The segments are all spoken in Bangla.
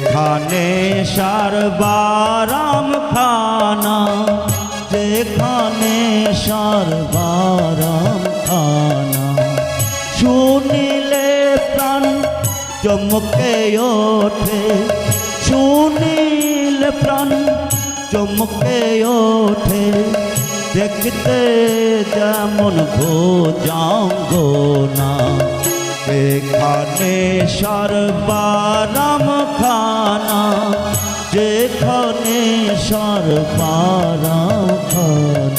যেখানে সর্বারাম খানা, যেখানে সর্বারাম খানা। শুনিলে প্রাণ চমকে ওঠে, শুনিলে প্রাণ চমকে ওঠে। দেখতে যেমন ভোজাঙ্গ না এখানে সর্বারাম খানা যেখানে সর্বারাম খানা।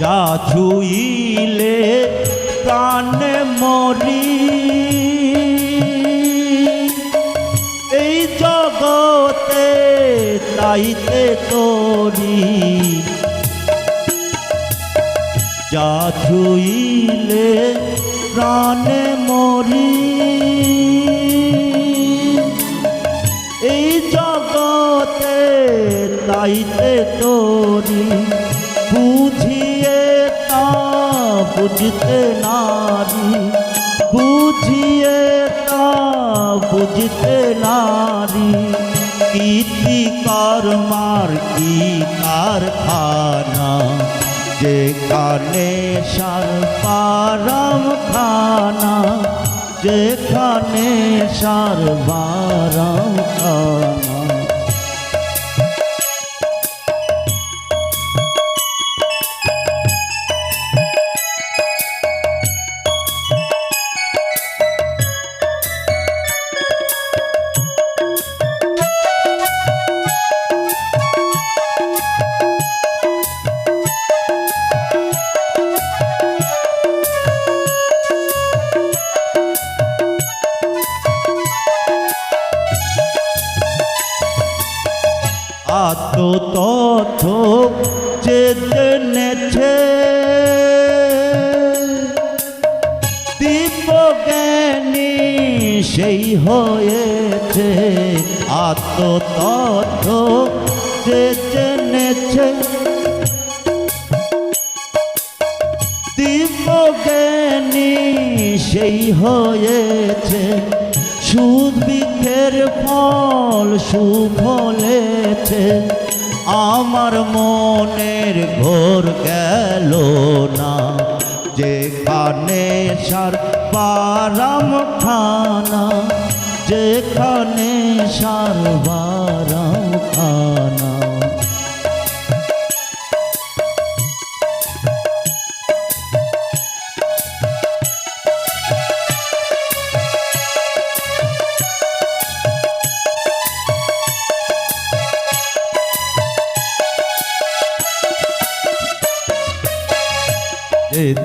যা ছুইলে প্রাণে মরি। এই জগতে তাইতে তোরি যা ছুইলে প্রাণে মরি। এই জগতে তাইতে তোরি বুঝতে নারী, বুঝিয়ে তা বুঝতে নারী। কীর্তি কর্মার কি কারখানা যেখানে সর্বারাম খানা যেখানে সর্বারাম খানা। আত্মতথ্য যে জেনেছে দিব্যজ্ঞানী সেই হয়েছে আত্মতথ্য যে জেনেছে দিব্যজ্ঞানী সেই হয়েছে, সুদ বিখের ফল সুফলেছে। আমার মনের ঘোর গেল না। যেখানে সার পারাম খানা যেখানে সার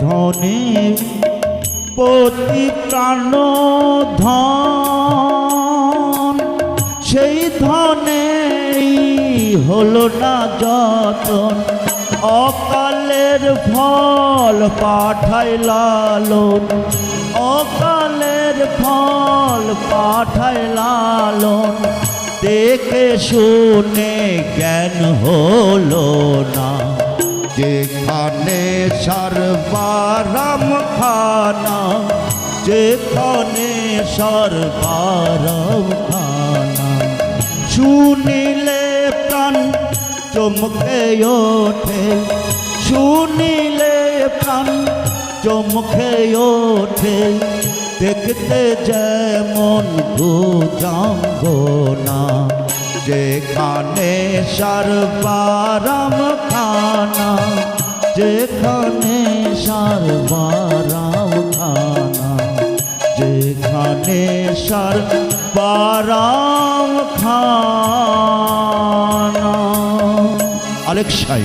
ধনে পতি প্রাণ ধন। সেই ধনে হলো না যতন, অকালের ফল পাঠাই লালন। অকালের ফল পাঠাই লালন, দেখে শুনে জ্ঞান হলো সর্বারাম খানা যেখানে সর্বারাম খানা শুনিলে প্রাণ চমকে ওঠে, শুনিলে প্রাণ চমকে ওঠে। দেখতে যেমন গুজাঙ্গ না যেখানে সর্বারাম খানা যেখানে সর্বারাম খানা যেখানে সার বারা খানা আলেক সাই